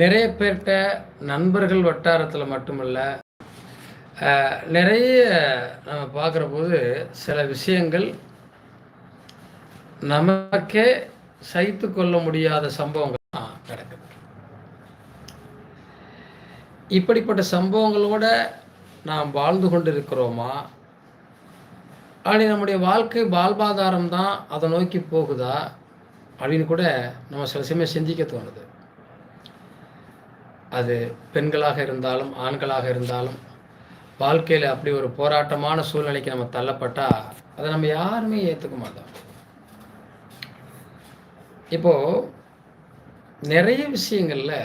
நிறைய பேர்கிட்ட நண்பர்கள் வட்டாரத்தில் மட்டுமல்ல நிறைய நம்ம பார்க்குற போது சில விஷயங்கள் நமக்கே சைத்து கொள்ள முடியாத சம்பவங்கள் தான் நடக்குது. இப்படிப்பட்ட சம்பவங்களோட நாம் வாழ்ந்து கொண்டிருக்கிறோமா? அப்படி நம்முடைய வாழ்க்கை வாழ்வாதாரம் தான் அதை நோக்கி போகுதா? அப்படின்னு கூட நம்ம சில சமயம் சிந்திக்க தோணுது. அது பெண்களாக இருந்தாலும் ஆண்களாக இருந்தாலும் வாழ்க்கையில் அப்படி ஒரு போராட்டமான சூழ்நிலைக்கு நம்ம தள்ளப்பட்டால் அதை நம்ம யாருமே ஏற்றுக்க மாட்டோம். இப்போது நிறைய விஷயங்களில்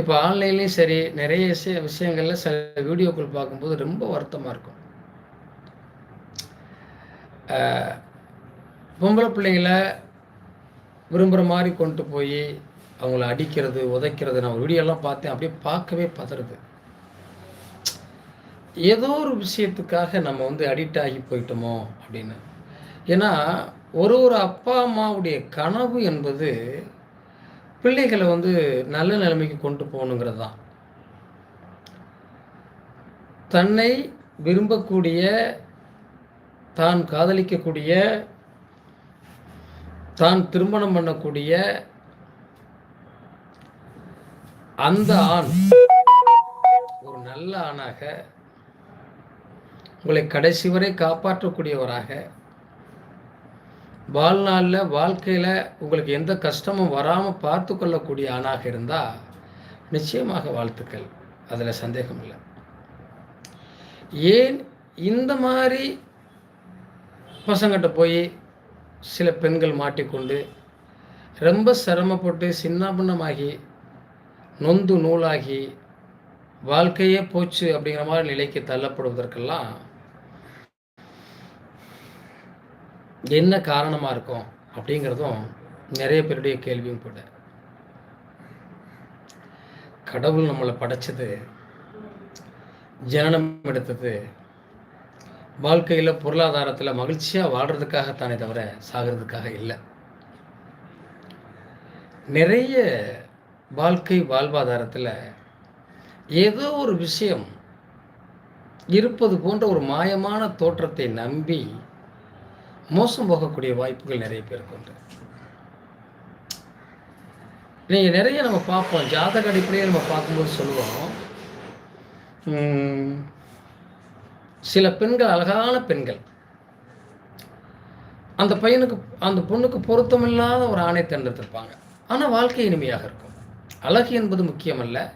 இப்போ ஆன்லைன்லேயும் சரி நிறைய விஷய விஷயங்களில் சில வீடியோக்கள் பார்க்கும்போது ரொம்ப வருத்தமாக இருக்கும். பொம்பளை பிள்ளைங்களை விரும்புகிற மாதிரி கொண்டு போய் அவங்கள அடிக்கிறது உதைக்கிறது நான் ஒரு வீடியோலாம் பார்த்தேன் அப்படியே பார்க்கவே பதறது. ஏதோ ஒரு விஷயத்துக்காக நம்ம வந்து அடிக்ட் ஆகி போயிட்டோமோ அப்படின்னு. ஏன்னா ஒரு ஒரு அப்பா அம்மாவுடைய கனவு என்பது பிள்ளைகளை வந்து நல்ல நிலைமைக்கு கொண்டு போகணுங்கிறது தான் தன்னை விரும்பக்கூடிய தான் காதலிக்கக்கூடிய தான் திருமணம் பண்ணக்கூடிய அந்த ஆண் ஒரு நல்ல ஆணாக உங்களை கடைசி வரை காப்பாற்றக்கூடியவராக வாழ்நாளில் வாழ்க்கையில் உங்களுக்கு எந்த கஷ்டமும் வராமல் பார்த்து கொள்ளக்கூடிய ஆணாக இருந்தால் நிச்சயமாக வாழ்த்துக்கள். அதில் சந்தேகம் இல்லை. ஏன் இந்த மாதிரி பசங்கிட்ட போய் சில பெண்கள் மாட்டிக்கொண்டு ரொம்ப சிரமப்பட்டு சின்னாபின்னமாகி நொந்து நூலாகி வாழ்க்கையே போச்சு அப்படிங்கிற மாதிரி நிலைக்கு தள்ளப்படுவதற்கெல்லாம் என்ன காரணமாக இருக்கும் அப்படிங்கிறதும் நிறைய பேருடைய கேள்வியும் கூட. கடவுள் நம்மளை படைச்சது ஜனனம் எடுத்தது வாழ்க்கையில் பொருளாதாரத்தில் மகிழ்ச்சியாக வாழ்கிறதுக்காகத்தானே தவிர சாகிறதுக்காக இல்லை. நிறைய வாழ்க்கை வாழ்வாதாரத்தில் ஏதோ ஒரு விஷயம் இருப்பது போன்ற ஒரு மாயமான தோற்றத்தை நம்பி மோசம் போகக்கூடிய வாய்ப்புகள் நிறைய பேருக்கு உண்டு. நீங்கள் நிறைய நம்ம பார்ப்போம். ஜாதக அடிப்படையில் நம்ம பார்க்கும்போது சொல்லுவோம். சில பெண்கள் அழகான பெண்கள். அந்த பையனுக்கு அந்த பொண்ணுக்கு பொருத்தமில்லாத ஒரு ஆணை தேர்ந்தெடுத்திருப்பாங்க. ஆனால் வாழ்க்கை இனிமையாக இருக்கும். அழகு என்பது முக்கியமல்ல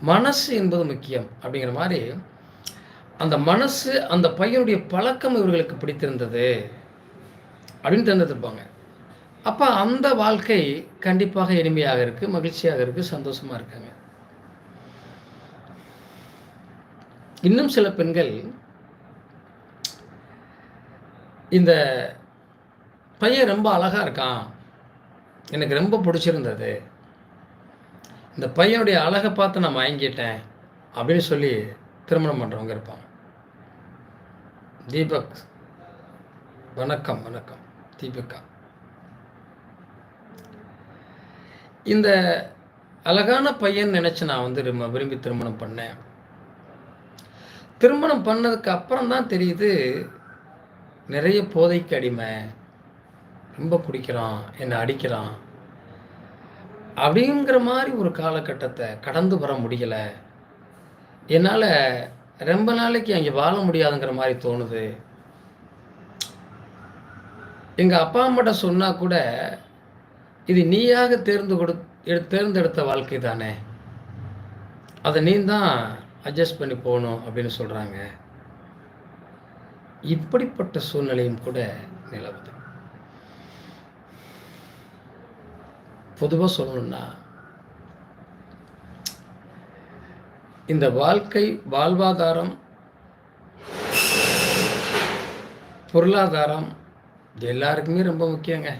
மனசு என்பது முக்கியம் அப்படிங்கிற மாதிரி அந்த மனசு அந்த பையனுடைய பழக்கம் இவர்களுக்கு பிடித்திருந்தது அப்படின்னு தெரிஞ்சிருப்பாங்க. அப்போ அந்த வாழ்க்கை கண்டிப்பாக இனிமையாக இருக்குது மகிழ்ச்சியாக இருக்குது சந்தோஷமாக இருக்காங்க. இன்னும் சில பெண்கள் இந்த பையன் ரொம்ப அழகாக இருக்கான் எனக்கு ரொம்ப பிடிச்சிருந்தது இந்த பையனுடைய அழகை பார்த்து நான் வாங்கிட்டேன் அப்படின்னு சொல்லி திருமணம் பண்ணுறவங்க இருப்பாங்க. தீபக் வணக்கம் வணக்கம். தீபிகா இந்த அழகான பையன் நினச்சி நான் வந்து விரும்பி திருமணம் பண்ணேன். திருமணம் பண்ணதுக்கு அப்புறம் தான் தெரியுது நிறைய போதைக்கு அடிமை ரொம்ப பிடிக்கிறான் என்னை அடிக்கிறான் அப்படிங்கிற மாதிரி ஒரு காலகட்டத்தை கடந்து வர முடியலை. என்னால் ரொம்ப நாளைக்கு அங்கே வாழ முடியாதுங்கிற மாதிரி தோணுது. எங்கள் அப்பா அம்மாட்ட சொன்னால் கூட இது நீயாக தேர்ந்து கொடு எடு- தேர்ந்தெடுத்த வாழ்க்கை தானே. அதை நீ தான் அட்ஜஸ்ட் பண்ணி போகணும் அப்படின்னு சொல்கிறாங்க இப்படிப்பட்ட சூழ்நிலையும் கூட நிலவுது. பொதுவாக சொல்லணும்னா இந்த வாழ்க்கை வாழ்வாதாரம் பொருளாதாரம் இது எல்லாருக்குமே ரொம்ப முக்கியங்க.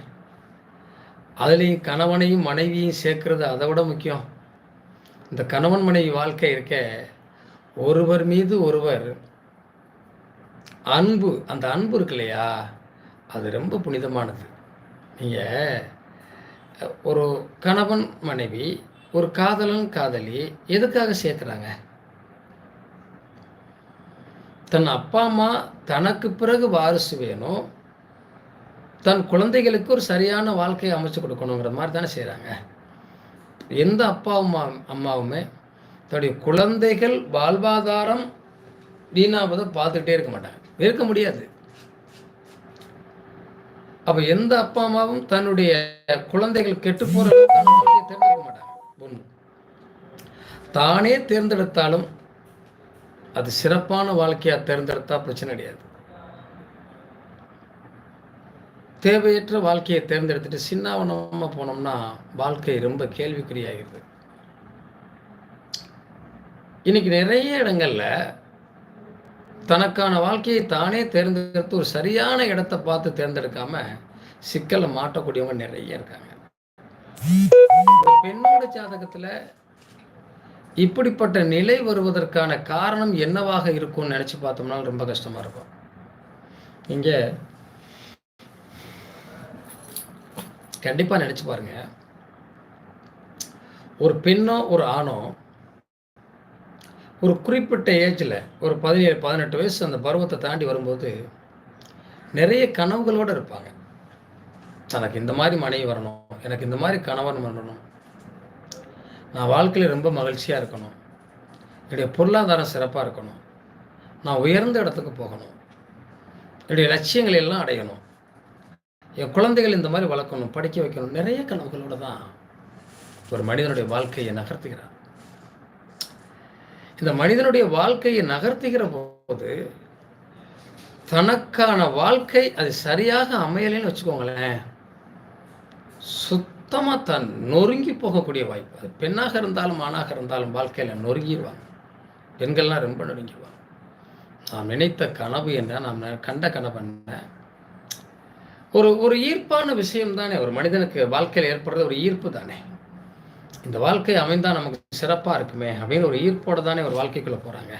அதுலேயும் கணவனையும் மனைவியும் சேர்க்கறது அதை விட முக்கியம். இந்த கணவன் மனைவி வாழ்க்கை இருக்க ஒருவர் மீது ஒருவர் அன்பு அந்த அன்பு இருக்கு இல்லையா? அது ரொம்ப புனிதமானது. நீங்கள் ஒரு கணவன் மனைவி ஒரு காதலன் காதலி எதுக்காக சேர்க்குறாங்க? தன் அப்பா அம்மா தனக்கு பிறகு வாரிசு வேணும். தன் குழந்தைகளுக்கு ஒரு சரியான வாழ்க்கையை அமைச்சு கொடுக்கணுங்கிற மாதிரி தானே செய்கிறாங்க எந்த அப்பா அம்மா அம்மாவுமே தன்னுடைய குழந்தைகள் வாழ்வாதாரம் வீணாவதை பார்த்துக்கிட்டே இருக்க மாட்டாங்க. இருக்க முடியாது. அப்ப எந்த அப்பா அம்மாவும் தன்னுடைய குழந்தைகள் கெட்டு போற தேர்ந்தெடுக்க மாட்டாங்க. ஒன்று தானே தேர்ந்தெடுத்தாலும் அது சிறப்பான வாழ்க்கையா தேர்ந்தெடுத்தா பிரச்சனை கிடையாது. தேவையற்ற வாழ்க்கையை தேர்ந்தெடுத்துட்டு சின்னவனமாக போனோம்னா வாழ்க்கை ரொம்ப கேள்விக்குறியாகிறது இன்னைக்கு நிறைய இடங்கள்ல தனக்கான வாழ்க்கையை தானே தேர்ந்தெடுத்து ஒரு சரியான இடத்தை பார்த்து தேர்ந்தெடுக்காம சிக்கலை மாட்டக்கூடியவங்க நிறைய இருக்காங்க. பெண்ணோட ஜாதகத்துல இப்படிப்பட்ட நிலை வருவதற்கான காரணம் என்னவாக இருக்கும்னு நினச்சி பார்த்தோம்னா ரொம்ப கஷ்டமாக இருக்கும். இங்கே கண்டிப்பாக நினச்சி பாருங்க. ஒரு பெண்ணோ ஒரு ஆணோ ஒரு குறிப்பிட்ட ஏஜில் ஒரு பதினேழு பதினெட்டு வயசு அந்த பருவத்தை தாண்டி வரும்போது நிறைய கனவுகளோடு இருப்பாங்க. எனக்கு இந்த மாதிரி மனைவி வரணும் எனக்கு இந்த மாதிரி கணவன் பண்ணணும் நான் வாழ்க்கையில் ரொம்ப மகிழ்ச்சியாக இருக்கணும். என்னுடைய பொருளாதாரம் சிறப்பாக இருக்கணும். நான் உயர்ந்த இடத்துக்கு போகணும். என்னுடைய லட்சியங்களை எல்லாம் அடையணும். என் குழந்தைகள் இந்த மாதிரி வளர்க்கணும் படிக்க வைக்கணும். நிறைய கனவுகளோடு தான் ஒரு மனிதனுடைய வாழ்க்கையை நகர்த்துகிறார். இந்த மனிதனுடைய வாழ்க்கையை நகர்த்துகிற போது தனக்கான வாழ்க்கை அது சரியாக அமையலைன்னு வச்சுக்கோங்களேன். சுத்தமாக தன் நொறுங்கி போகக்கூடிய வாய்ப்பு. அது பெண்ணாக இருந்தாலும் ஆணாக இருந்தாலும் வாழ்க்கையில் நொறுங்கிடுவாங்க. பெண்கள்லாம் ரொம்ப நொறுங்கிடுவாங்க. நாம் நினைத்த கனவு என்ன? நாம் கண்ட கனவு என்ன? ஒரு ஒரு ஈர்ப்பான விஷயம் தானே ஒரு மனிதனுக்கு வாழ்க்கையில் ஏற்படுறது ஒரு ஈர்ப்பு தானே. இந்த வாழ்க்கை அமைந்தால் நமக்கு சிறப்பாக இருக்குமே அப்படின்னு ஒரு ஈர்ப்போடு தானே ஒரு வாழ்க்கைக்குள்ளே போகிறாங்க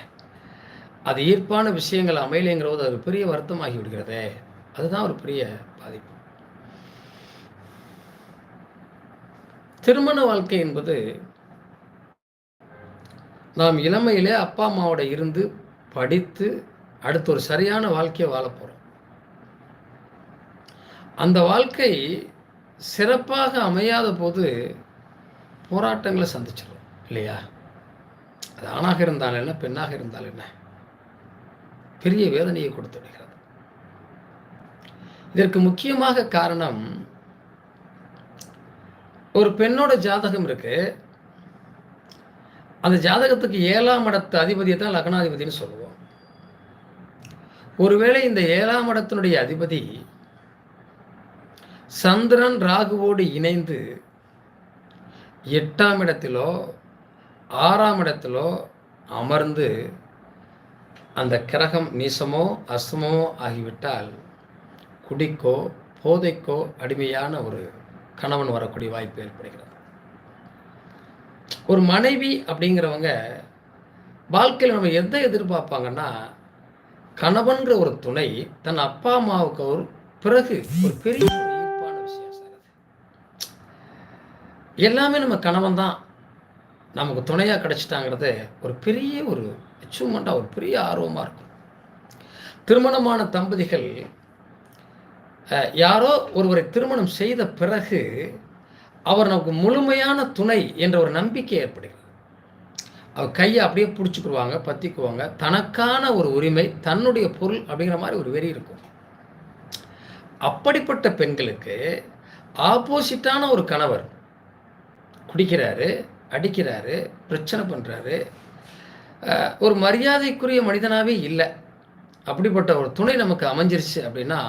அது ஈர்ப்பான விஷயங்கள் அமையலைங்கிறது அது பெரிய வருத்தமாகி விடுகிறதே. அதுதான் ஒரு பெரிய பாதிப்பு. திருமண வாழ்க்கை என்பது நாம் இளமையிலே அப்பா அம்மாவோட இருந்து படித்து அடுத்து ஒரு சரியான வாழ்க்கையை வாழ போகிறோம் அந்த வாழ்க்கை சிறப்பாக அமையாத போது போராட்டங்களை சந்திச்சிடும் இல்லையா? அது ஆணாக இருந்தால் என்ன பெண்ணாக இருந்தால் என்ன? பெரிய வேதனையை கொடுத்து விடுகிறது. இதற்கு முக்கியமாக காரணம் ஒரு பெண்ணோட ஜாதகம் இருக்கு. அந்த ஜாதகத்துக்கு ஏழாம் இடத்து அதிபதியை தான் லக்னாதிபதினு சொல்லுவோம். ஒருவேளை இந்த ஏழாம் இடத்தினுடைய அதிபதி சந்திரன் ராகுவோடு இணைந்து எட்டாம் இடத்திலோ ஆறாம் இடத்திலோ அமர்ந்து அந்த கிரகம் நீசமோ அசமோ ஆகிவிட்டால் குடிக்கோ போதைக்கோ அடிமையான ஒரு கணவன் வரக்கூடிய வாய்ப்பு ஏற்படுகிறது. ஒரு மனைவி அப்படிங்கிறவங்க வாழ்க்கையில் நம்ம எதை எதிர்பார்ப்பாங்கன்னா கணவன்கிற ஒரு துணை தன் அப்பா அம்மாவுக்கு ஒரு பிறகு ஒரு பெரிய எல்லாமே நம்ம கணவன் தான். நமக்கு துணையாக கிடச்சிட்டாங்கிறது ஒரு பெரிய ஒரு அச்சீவ்மெண்ட்டாக ஒரு பெரிய ஆர்வமாக இருக்கும். திருமணமான தம்பதிகள் யாரோ ஒருவரை திருமணம் செய்த பிறகு அவர் நமக்கு முழுமையான துணை என்ற ஒரு நம்பிக்கை ஏற்படுகிறது. அவர் கையை அப்படியே பிடிச்சிக்குருவாங்க பற்றிக்குவாங்க தனக்கான ஒரு உரிமை தன்னுடைய பொருள் அப்படிங்கிற மாதிரி ஒரு வெறி இருக்கும். அப்படிப்பட்ட பெண்களுக்கு ஆப்போசிட்டான ஒரு கணவர் குடிக்கிறாரு அடிக்கிறாரு பிரச்சனை பண்ணுறாரு ஒரு மரியாதைக்குரிய மனிதனாகவே இல்லை. அப்படிப்பட்ட ஒரு துணை நமக்கு அமைஞ்சிருச்சு அப்படின்னா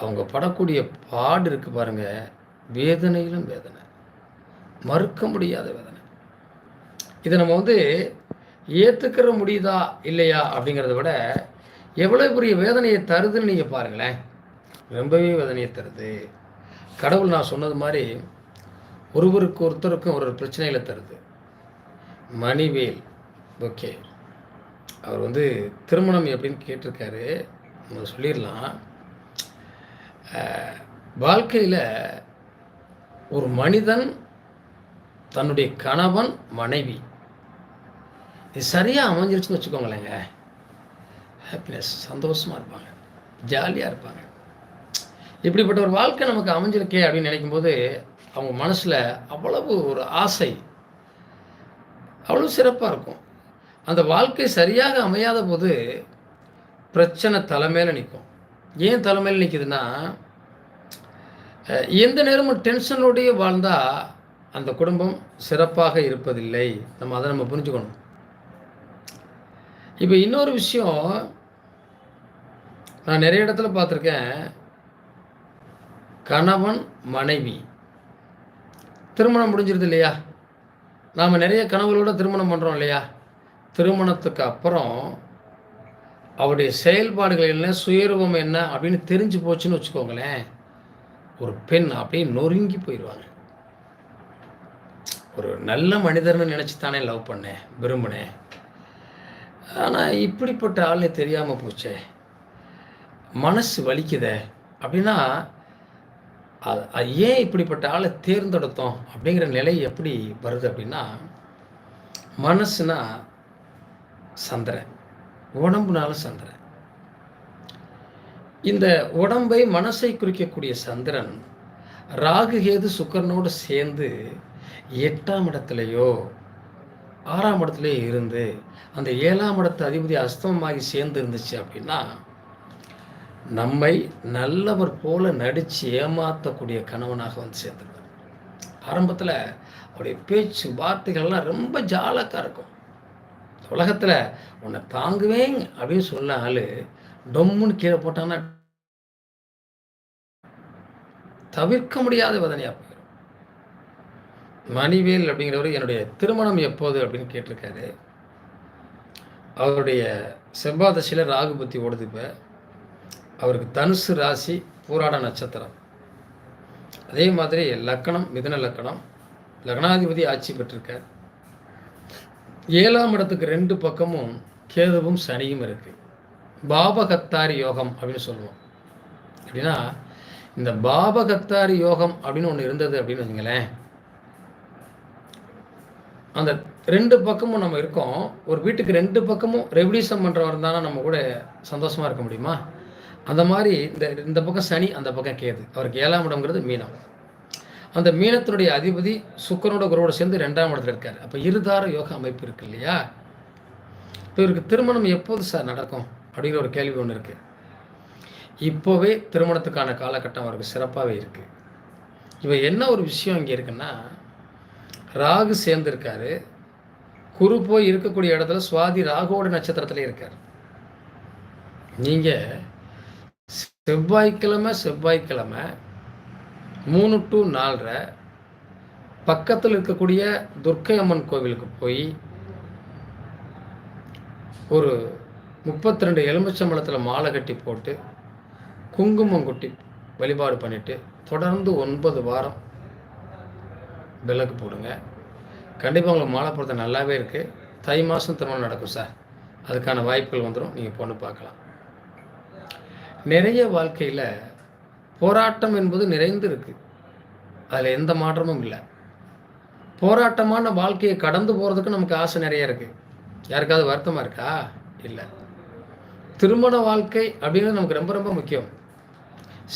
அவங்க படக்கூடிய பாடு இருக்குது பாருங்கள் வேதனையிலும் வேதனை. மறுக்க முடியாத வேதனை. இதை நம்ம வந்து ஏற்றுக்கிற முடியுதா இல்லையா அப்படிங்கிறத விட எவ்வளோ பெரிய வேதனையை தருதுன்னு நீங்கள் பாருங்களேன். ரொம்பவே வேதனையை தருது. கடவுள் நான் சொன்னது மாதிரி ஒருவருக்கு ஒருத்தருக்கும் ஒரு ஒரு பிரச்சனைகளை தருது. மணிவேல். ஓகே. அவர் வந்து திருமணம் எப்படின்னு கேட்டிருக்காரு. நம்ம சொல்லிடலாம். வாழ்க்கையில் ஒரு மனிதன் தன்னுடைய கணவன் மனைவி இது சரியாக அமைஞ்சிருச்சுன்னு வச்சுக்கோங்களேங்க. ஹாப்பினஸ் சந்தோஷமாக இருப்பாங்க. ஜாலியாக இருப்பாங்க. இப்படிப்பட்ட ஒரு வாழ்க்கை நமக்கு அமைஞ்சிருக்கே அப்படின்னு நினைக்கும்போது அவங்க மனசில் அவ்வளவு ஒரு ஆசை. அவ்வளோ சிறப்பாக இருக்கும். அந்த வாழ்க்கை சரியாக அமையாத போது பிரச்சனை தலைமையில் நிற்கும் ஏன் தலைமையில் நிற்குதுன்னா எந்த நேரமும் டென்ஷனோடையே வாழ்ந்தால் அந்த குடும்பம் சிறப்பாக இருப்பதில்லை. நம்ம அதை நம்ம புரிஞ்சுக்கணும். இப்போ இன்னொரு விஷயம் நான் நிறைய இடத்துல பார்த்துருக்கேன். கணவன் மனைவி. திருமணம் முடிஞ்சிருது இல்லையா? நாம் நிறைய கனவுகளோட திருமணம் பண்ணுறோம் இல்லையா? திருமணத்துக்கு அப்புறம் அவருடைய செயல்பாடுகள் என்ன சுயரூபம் என்ன அப்படின்னு தெரிஞ்சு போச்சுன்னு வச்சுக்கோங்களேன். ஒரு பெண் அப்படியே நொறுங்கி போயிடுவாங்க. ஒரு நல்ல மனிதர்னு நினச்சி தானே லவ் பண்ணேன் விரும்பினேன். ஆனால் இப்படிப்பட்ட ஆளே தெரியாமல் போச்சே. மனசு வலிக்குதே அப்படின்னா அது ஏன் இப்படிப்பட்ட ஆளை தேர்ந்தெடுத்தோம் அப்படிங்கிற நிலை எப்படி வருது அப்படின்னா மனசுனா சந்திரன் உடம்புனால சந்திரன் இந்த உடம்பை மனசை குறிக்கக்கூடிய சந்திரன் ராகு கேது சுக்கரனோடு சேர்ந்து எட்டாம் இடத்துலையோ ஆறாம் இடத்துலையோ இருந்து அந்த ஏழாம் இடத்து அதிபதி அஸ்தமமாகி சேர்ந்து இருந்துச்சு அப்படின்னா நம்மை நல்லவர் போல நடித்து ஏமாற்றக்கூடிய கணவனாக வந்து சேர்ந்துருவார் ஆரம்பத்தில் அவருடைய பேச்சு வார்த்தைகள்லாம் ரொம்ப ஜாலக்காக இருக்கும். உலகத்தில் உன்னை தாங்குவேன் அப்படின்னு சொன்ன ஆள் டொம்முன்னு கீழே போட்டான்னா தவிர்க்க முடியாத வேதனையாக போயிடும். மணிவேல் அப்படிங்கிறவர் என்னுடைய திருமணம் எப்போது அப்படின்னு கேட்டிருக்காரு. அவருடைய செவ்வாதசியில் ராகுபத்தி ஓடுது இப்போ. அவருக்கு தனுசு ராசி பூராட நட்சத்திரம். அதே மாதிரி லக்கணம் மிதன லக்கணம் லக்னாதிபதி ஆட்சி பெற்றிருக்கார். ஏழாம் இடத்துக்கு ரெண்டு பக்கமும் கேதுவும் சனியும் இருக்குது பாபகத்தாரி யோகம் அப்படின்னு சொல்லுவோம். அப்படின்னா இந்த பாபகத்தாரி யோகம் அப்படின்னு ஒன்று இருந்தது அப்படின்னு வச்சுங்களேன் அந்த ரெண்டு பக்கமும் நம்ம இருக்கோம். ஒரு வீட்டுக்கு ரெண்டு பக்கமும் ரெவல்யூஷன் பண்ணுறவர் இருந்தாலும் நம்ம கூட சந்தோஷமாக இருக்க முடியுமா? அந்த மாதிரி இந்த இந்த பக்கம் சனி அந்த பக்கம் கேது. அவருக்கு ஏழாம் இடம்ங்கிறது மீனம். அந்த மீனத்தினுடைய அதிபதி சுக்கரனோட குருவோட சேர்ந்து ரெண்டாம் இடத்துல இருக்கார். அப்போ இருதார யோக அமைப்பு இருக்கு இல்லையா? இப்போ இவருக்கு திருமணம் எப்போது சார் நடக்கும்? அப்படிங்கிற ஒரு கேள்வி ஒன்று இருக்குது இப்போவே திருமணத்துக்கான காலகட்டம் அவருக்கு சிறப்பாகவே இருக்குது இவன் என்ன ஒரு விஷயம் இங்கே இருக்குன்னா ராகு சேர்ந்துருக்காரு. குரு போய் இருக்கக்கூடிய இடத்துல சுவாதி ராகுவோட நட்சத்திரத்துல இருக்கார். நீங்கள் செவ்வாய்க்கிழமை செவ்வாய்க்கிழமை மூணு டு நாலரை பக்கத்தில் இருக்கக்கூடிய துர்க்கை அம்மன் கோவிலுக்கு போய் ஒரு முப்பத்தி ரெண்டு எலுமிச்சம்பழத்தில் மாலை கட்டி போட்டு குங்குமம் கொட்டி வழிபாடு பண்ணிவிட்டு தொடர்ந்து ஒன்பது வாரம் விளக்கு போடுங்க. கண்டிப்பாக உங்களுக்கு மாலை போடுறது நல்லாவே இருக்குது தை மாதம் திருமணம் நடக்கும் சார். அதுக்கான வாய்ப்புகள் வந்துடும் நீங்கள் பொண்ணு பார்க்கலாம். நிறைய வாழ்க்கையில் போராட்டம் என்பது நிறைந்து இருக்குது அதில் எந்த மாற்றமும் இல்லை. போராட்டமான வாழ்க்கையை கடந்து போகிறதுக்கு நமக்கு ஆசை நிறைய இருக்குது யாருக்காவது வருத்தமாக இருக்கா? இல்லை. திருமண வாழ்க்கை அப்படிங்கிறது நமக்கு ரொம்ப ரொம்ப முக்கியம்.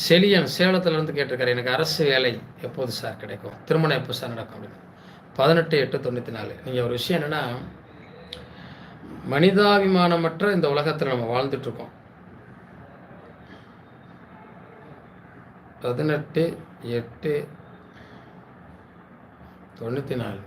செலியன் சேலத்துலேருந்து கேட்டிருக்காரு எனக்கு அரசு வேலை எப்போது சார் கிடைக்கும்? திருமணம் எப்போ சார் நடக்கும்? அப்படின்னு. பதினெட்டு எட்டு தொண்ணூற்றி நாலு நீங்கள் ஒரு விஷயம் என்னென்னா மனிதாபிமானமற்ற இந்த உலகத்தில் நம்ம வாழ்ந்துட்டுருக்கோம் பதினெட்டு எட்டு தொண்ணூற்றி நாலு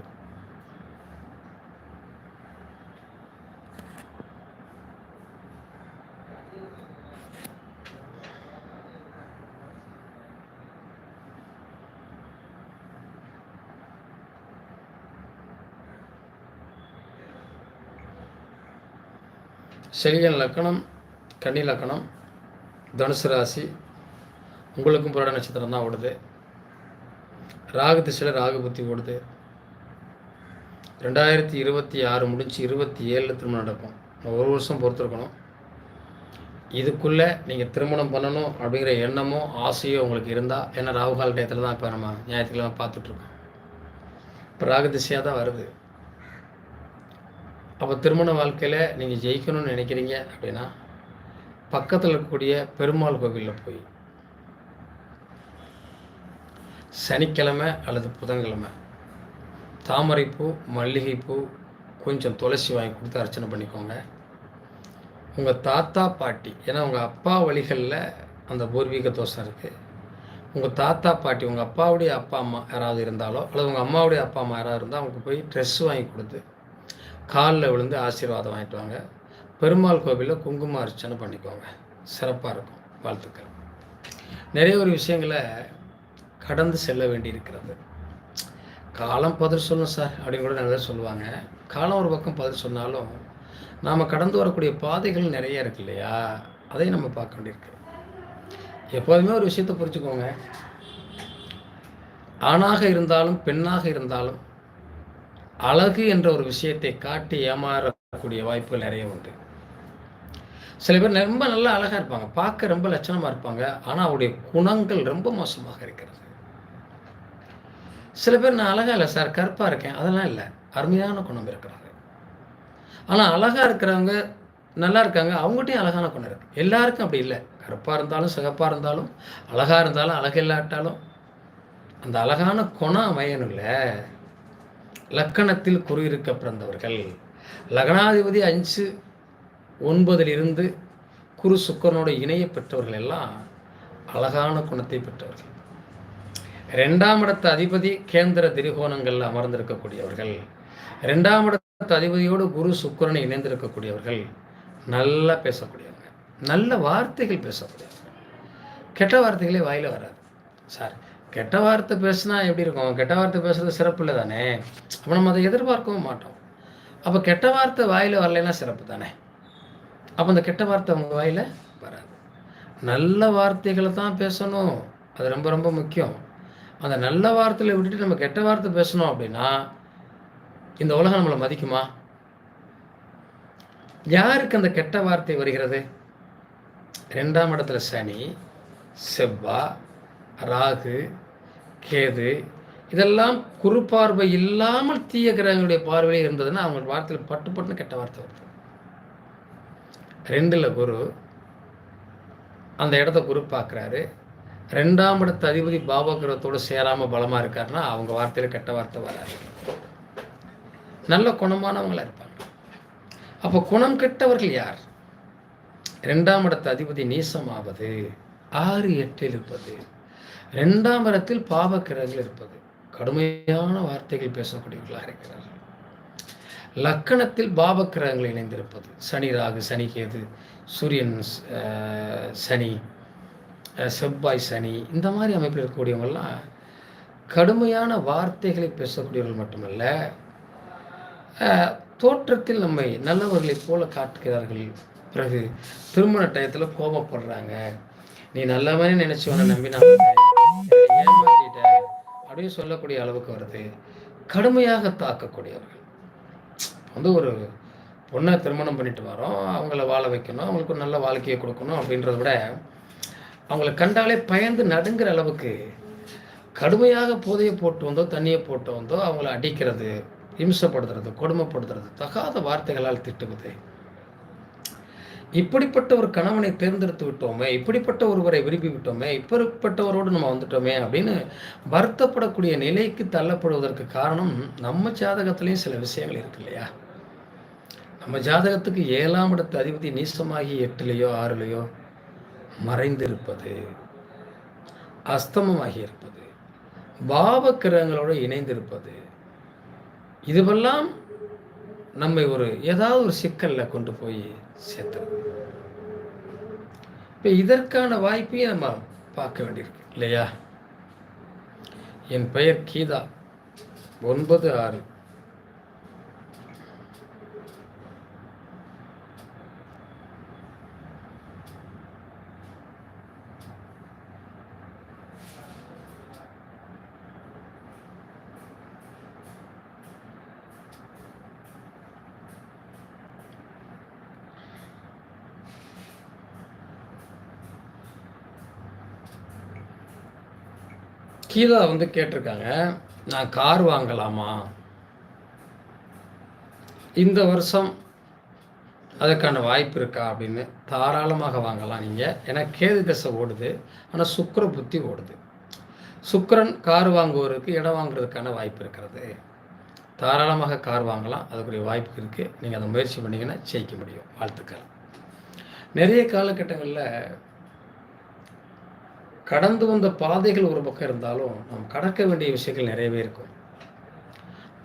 செழியன் லக்கணம் கன்னி லக்கணம் தனுசு ராசி. உங்களுக்கும் புராட நட்சத்திரம் தான் ஓடுது. ராகு திசையில் ராகு புத்தி ஓடுது. ரெண்டாயிரத்தி இருபத்தி ஆறு முடிஞ்சு இருபத்தி ஏழில் திருமணம் நடக்கும். ஒரு வருஷம் பொறுத்திருக்கணும். இதுக்குள்ளே நீங்கள் திருமணம் பண்ணணும் அப்படிங்கிற எண்ணமோ ஆசையோ உங்களுக்கு இருந்தால் ஏன்னா ராகுகால் டயத்தில் தான் இப்போ நம்ம ஞாயிற்றுக்கிழமை பார்த்துட்ருக்கோம். இப்போ ராகு திசையாக தான் வருது. அப்போ திருமண வாழ்க்கையில் நீங்கள் ஜெயிக்கணும்னு நினைக்கிறீங்க அப்படின்னா பக்கத்தில் இருக்கக்கூடிய பெருமாள் கோவிலில் போய் சனிக்கிழமை அல்லது புதன்கிழமை. தாமரைப்பூ மல்லிகைப்பூ கொஞ்சம் துளசி வாங்கி கொடுத்து அர்ச்சனை பண்ணிக்கோங்க. உங்கள் தாத்தா பாட்டி ஏன்னா உங்கள் அப்பா வழிகளில் அந்த பூர்வீக தோஷம் இருக்குது உங்கள் தாத்தா பாட்டி உங்கள் அப்பாவுடைய அப்பா அம்மா யாராவது இருந்தாலோ அல்லது உங்கள் அம்மாவுடைய அப்பா அம்மா யாராவது இருந்தால் அவங்க போய் ட்ரெஸ் வாங்கி கொடுத்து காலில் விழுந்து ஆசீர்வாதம் வாங்கிட்டு வாங்க. பெருமாள் கோவிலில் குங்கும அர்ச்சனை பண்ணிக்கோங்க. சிறப்பாக இருக்கும். வாழ்த்துக்கள். நிறைய ஒரு விஷயங்களை கடந்து செல்ல வேண்டி இருக்கிறது காலம் பதில் சொல்லணும் சார் அப்படின்னு கூட நிறைய சொல்லுவாங்க. காலம் ஒரு பக்கம் பதில் சொன்னாலும் நாம் கடந்து வரக்கூடிய பாதைகள் நிறைய இருக்கு இல்லையா? அதையும் நம்ம பார்க்க வேண்டியிருக்கு. எப்போதுமே ஒரு விஷயத்தை புரிஞ்சுக்கோங்க. ஆணாக இருந்தாலும் பெண்ணாக இருந்தாலும் அழகு என்ற ஒரு விஷயத்தை காட்டி ஏமாறக்கூடிய வாய்ப்புகள் நிறைய உண்டு. சில பேர் ரொம்ப நல்லா அழகாக இருப்பாங்க பார்க்க ரொம்ப லட்சணமாக இருப்பாங்க ஆனால் அவருடைய குணங்கள் ரொம்ப மோசமாக இருக்கிறது. சில பேர் நான் அழகாக இல்லை சார் கருப்பாக இருக்கேன். அதெல்லாம் இல்லை. அருமையான குணம் இருக்கிறாங்க. ஆனால் அழகாக இருக்கிறவங்க நல்லா இருக்காங்க. அவங்ககிட்டையும் அழகான குணம் இருக்குது எல்லாருக்கும் அப்படி இல்லை. கருப்பாக இருந்தாலும் சிகப்பாக இருந்தாலும் அழகாக இருந்தாலும் அழகில்லாட்டாலும் அந்த அழகான குணம் அமையணும்ல. லக்கணத்தில் குறியிருக்க பிறந்தவர்கள். லக்னாதிபதி அஞ்சு ஒன்பதில் இருந்து குரு சுக்கரனோட இணைய பெற்றவர்கள் எல்லாம் அழகான குணத்தை பெற்றவர்கள். ரெண்டாம் இடத்த அதிபதி கேந்திர திரிகோணங்களில் அமர்ந்திருக்கக்கூடியவர்கள் ரெண்டாம் இடத்த அதிபதியோடு குரு சுக்கரனை இணைந்திருக்கக்கூடியவர்கள் நல்லா பேசக்கூடியவங்க நல்ல வார்த்தைகள் பேசக்கூடியவங்க. கெட்ட வார்த்தைகளே வாயில் வராது. சார் கெட்ட வார்த்தை பேசுனா எப்படி இருக்கும்? கெட்ட வார்த்தை பேசுறது சிறப்பு இல்லை தானே? அப்போ நம்ம அதை எதிர்பார்க்கவும் மாட்டோம். அப்போ கெட்ட வார்த்தை வாயில் வரலைன்னா சிறப்பு தானே? அப்போ அந்த கெட்ட வார்த்தை அவங்க வாயில் வராது. நல்ல வார்த்தைகளை தான் பேசணும். அது ரொம்ப ரொம்ப முக்கியம். அந்த நல்ல வார்த்தையில் விட்டுட்டு நம்ம கெட்ட வார்த்தை பேசணும் அப்படின்னா இந்த உலகம் நம்மளை மதிக்குமா? யாருக்கு அந்த கெட்ட வார்த்தை வருகிறது? ரெண்டாம் இடத்துல சனி செவ்வா ராகு கேது இதெல்லாம் குறுப்பார்வை இல்லாமல் தீய கிரகங்களுடைய பார்வையில் இருந்ததுன்னா அவங்க வார்த்தையில் பட்டு பட்டுன்னு கெட்ட வார்த்தை வருது. ரெண்டில் குரு அந்த இடத்த குரு பார்க்குறாரு. ரெண்டாம் இடத்து அதிபதி பாபகிரகத்தோடு சேராமல் பலமாக இருக்காருன்னா அவங்க வார்த்தையில் கெட்ட வார்த்தை வராது. நல்ல குணமானவங்களாக இருப்பாங்க. அப்போ குணம் கெட்டவர்கள் யார்? ரெண்டாம் இடத்து அதிபதி நீசமாவது ஆறு எட்டில் இருப்பது. ரெண்டாம் இடத்தில் பாவக்கிரகங்கள் இருப்பது. கடுமையான வார்த்தைகள் பேசக்கூடியவர்களாக இருக்கிறார்கள். லக்கணத்தில் பாவக்கிரகங்கள் இணைந்திருப்பது. சனி ராகு சனி கேது சூரியன் சனி செவ்வாய் சனி இந்த மாதிரி அமைப்பில் இருக்கக்கூடியவங்கெல்லாம் கடுமையான வார்த்தைகளை பேசக்கூடியவர்கள் மட்டுமல்ல தோற்றத்தில் நம்மை நல்லவர்களைப் போல காட்டுகிறார்கள். பிறகு திருமண டயத்தில் கோபப்படுறாங்க. நீ நல்லவனே நினைச்சவனை நம்பி நான் ஏமாத்திட்ட. அப்படின்னு சொல்லக்கூடிய அளவுக்கு வருது. கடுமையாக தாக்கக்கூடியவர்கள். வந்து ஒரு பொண்ணை திருமணம் பண்ணிட்டு வரோம். அவங்கள வாழ வைக்கணும். அவங்களுக்கு ஒரு நல்ல வாழ்க்கையை கொடுக்கணும் அப்படின்றத விட அவங்கள கண்டாலே பயந்து நடுங்கிற அளவுக்கு கடுமையாக போதையை போட்டு வந்தோ தண்ணியை போட்டு வந்தோ அவங்கள அடிக்கிறது இம்சப்படுத்துறது கொடுமைப்படுத்துறது தகாத வார்த்தைகளால் திட்டுவது. இப்படிப்பட்ட ஒரு கணவனை தேர்ந்தெடுத்து விட்டோமே இப்படிப்பட்ட ஒருவரை விரும்பி விட்டோமே இப்படிப்பட்டவரோடு நம்ம வந்துட்டோமே அப்படின்னு வருத்தப்படக்கூடிய நிலைக்கு தள்ளப்படுவதற்கு காரணம் நம்ம ஜாதகத்திலையும் சில விஷயங்கள் இருக்கு இல்லையா? நம்ம ஜாதகத்துக்கு ஏழாம் இடத்து அதிபதி நீசமாகி எட்டுலேயோ ஆறுலேயோ மறைந்திருப்பது அஸ்தமமாகி இருப்பது பாவக்கிரகங்களோடு இணைந்திருப்பது இதுவெல்லாம் நம்மை ஒரு ஏதாவது ஒரு சிக்கலில் கொண்டு போய் சேர்த்துறது இப்போ இதற்கான வாய்ப்பையும் நம்ம பார்க்க வேண்டியிருக்கு இல்லையா? என் பெயர் கீதா. ஒன்பது ஆறு கீதா வந்து கேட்டிருக்காங்க நான் கார் வாங்கலாமா? இந்த வருஷம் அதற்கான வாய்ப்பு இருக்கா அப்படின்னு தாராளமாக வாங்கலாம் நீங்கள் ஏன்னா கேது தசை ஓடுது ஆனால் சுக்கர புத்தி ஓடுது. சுக்கரன் கார் வாங்குவோருக்கு இடம் வாங்குறதுக்கான வாய்ப்பு இருக்கிறது. தாராளமாக கார் வாங்கலாம் அதுக்குரிய வாய்ப்பு இருக்குது நீங்கள் அதை முயற்சி பண்ணிங்கன்னா ஜெயிக்க முடியும். வாழ்த்துக்கள். நிறைய காலகட்டங்களில் கடந்து வந்த பாதைகள் ஒரு பக்கம் இருந்தாலும் நம்ம கடக்க வேண்டிய விஷயங்கள் நிறையவே இருக்கும்.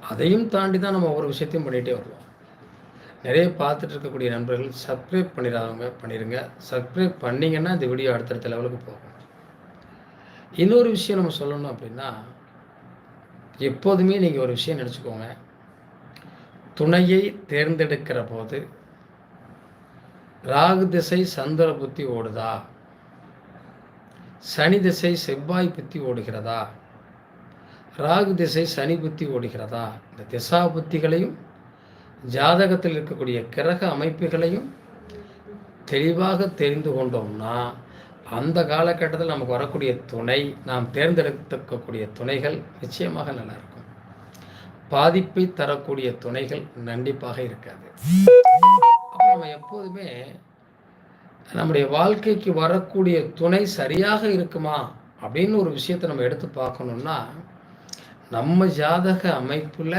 அதையும் தாண்டி தான் நம்ம ஒவ்வொரு விஷயத்தையும் பண்ணிகிட்டே வருவோம். நிறைய பார்த்துட்டு இருக்கக்கூடிய நண்பர்கள் சப்ஸ்கிரைப் பண்ணிடாதவங்க பண்ணிடுங்க சப்ஸ்கிரைப் பண்ணிங்கன்னா இந்த வீடியோ அடுத்தடுத்த லெவலுக்கு போகும். இன்னொரு விஷயம் நம்ம சொல்லணும் அப்படின்னா எப்போதுமே நீங்கள் ஒரு விஷயம் நினச்சிக்கோங்க. துணையை தேர்ந்தெடுக்கிற போது ராகு திசை சந்திர புத்தி ஓடுதா? சனி திசை செவ்வாய் புத்தி ஓடுகிறதா? ராகு திசை சனி புத்தி ஓடுகிறதா? இந்த திசா புத்திகளையும் ஜாதகத்தில் இருக்கக்கூடிய கிரக அமைப்புகளையும் தெளிவாக தெரிந்து கொண்டோம்னா அந்த காலகட்டத்தில் நமக்கு வரக்கூடிய துணை நாம் தேர்ந்தெடுத்துக்கக்கூடிய துணைகள் நிச்சயமாக நல்லா இருக்கும். பாதிப்பை தரக்கூடிய துணைகள் கண்டிப்பாக இருக்காது. அப்போ நம்ம எப்போதுமே நம்முடைய வாழ்க்கைக்கு வரக்கூடிய துணை சரியாக இருக்குமா அப்படின்னு ஒரு விஷயத்தை நம்ம எடுத்து பார்க்கணுன்னா நம்ம ஜாதக அமைப்பில்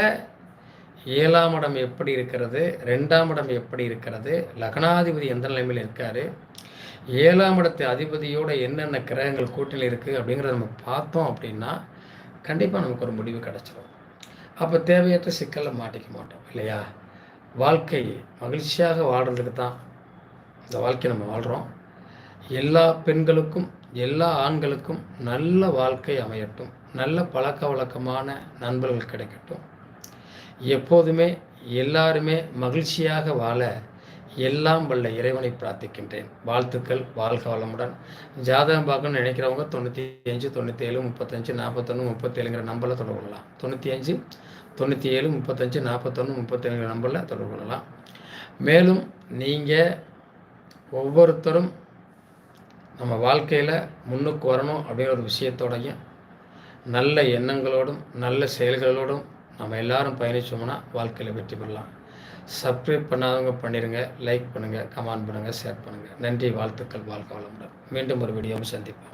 ஏழாம் இடம் எப்படி இருக்கிறது ரெண்டாம் இடம் எப்படி இருக்கிறது லக்னாதிபதி எந்த நிலைமையில் இருக்கார் ஏழாம் இடத்து அதிபதியோட என்னென்ன கிரகங்கள் கூட்டணி இருக்குது அப்படிங்கிறத நம்ம பார்த்தோம் அப்படின்னா கண்டிப்பாக நமக்கு ஒரு முடிவு கிடச்சிடும் அப்போ தேவையற்ற சிக்கலில் மாட்டிக்க மாட்டோம் இல்லையா? வாழ்க்கை மகிழ்ச்சியாக வாழ்கிறதுக்கு தான் இந்த வாழ்க்கை நம்ம வாழ்கிறோம் எல்லா பெண்களுக்கும் எல்லா ஆண்களுக்கும் நல்ல வாழ்க்கை அமையட்டும். நல்ல பழக்க வழக்கமான நண்பர்கள் கிடைக்கட்டும். எப்போதுமே எல்லாருமே மகிழ்ச்சியாக வாழ எல்லாம் வல்ல இறைவனை பிரார்த்திக்கின்றேன். வாழ்த்துக்கள் வாழ்க வளமுடன். ஜாதகம் பார்க்கணும்னு நினைக்கிறவங்க தொண்ணூற்றி அஞ்சு தொண்ணூற்றி ஏழு முப்பத்தஞ்சு நாற்பத்தொன்று முப்பத்தேழுங்கிற நம்பரில் தொடர்பு கொள்ளலாம். தொண்ணூற்றி அஞ்சு தொண்ணூற்றி ஏழு முப்பத்தஞ்சு நாற்பத்தொன்று முப்பத்தேழுங்கிற நம்பரில் தொடர்பு கொள்ளலாம். மேலும் நீங்கள் ஒவ்வொருத்தரும் நம்ம வாழ்க்கையில் முன்னுக்கு வரணும் அப்படிங்கிற ஒரு விஷயத்தோடையும் நல்ல எண்ணங்களோடும் நல்ல செயல்களோடும் நம்ம எல்லாரும் பயணித்தோம்னா வாழ்க்கையில் வெற்றி பெறலாம். சப்ஸ்கிரைப் பண்ணாதவங்க பண்ணிடுங்க லைக் பண்ணுங்கள் கமெண்ட் பண்ணுங்கள் ஷேர் பண்ணுங்கள் நன்றி வாழ்த்துக்கள் வாழ்க்கை வளமுடன். மீண்டும் ஒரு வீடியோவும் சந்திப்போம்.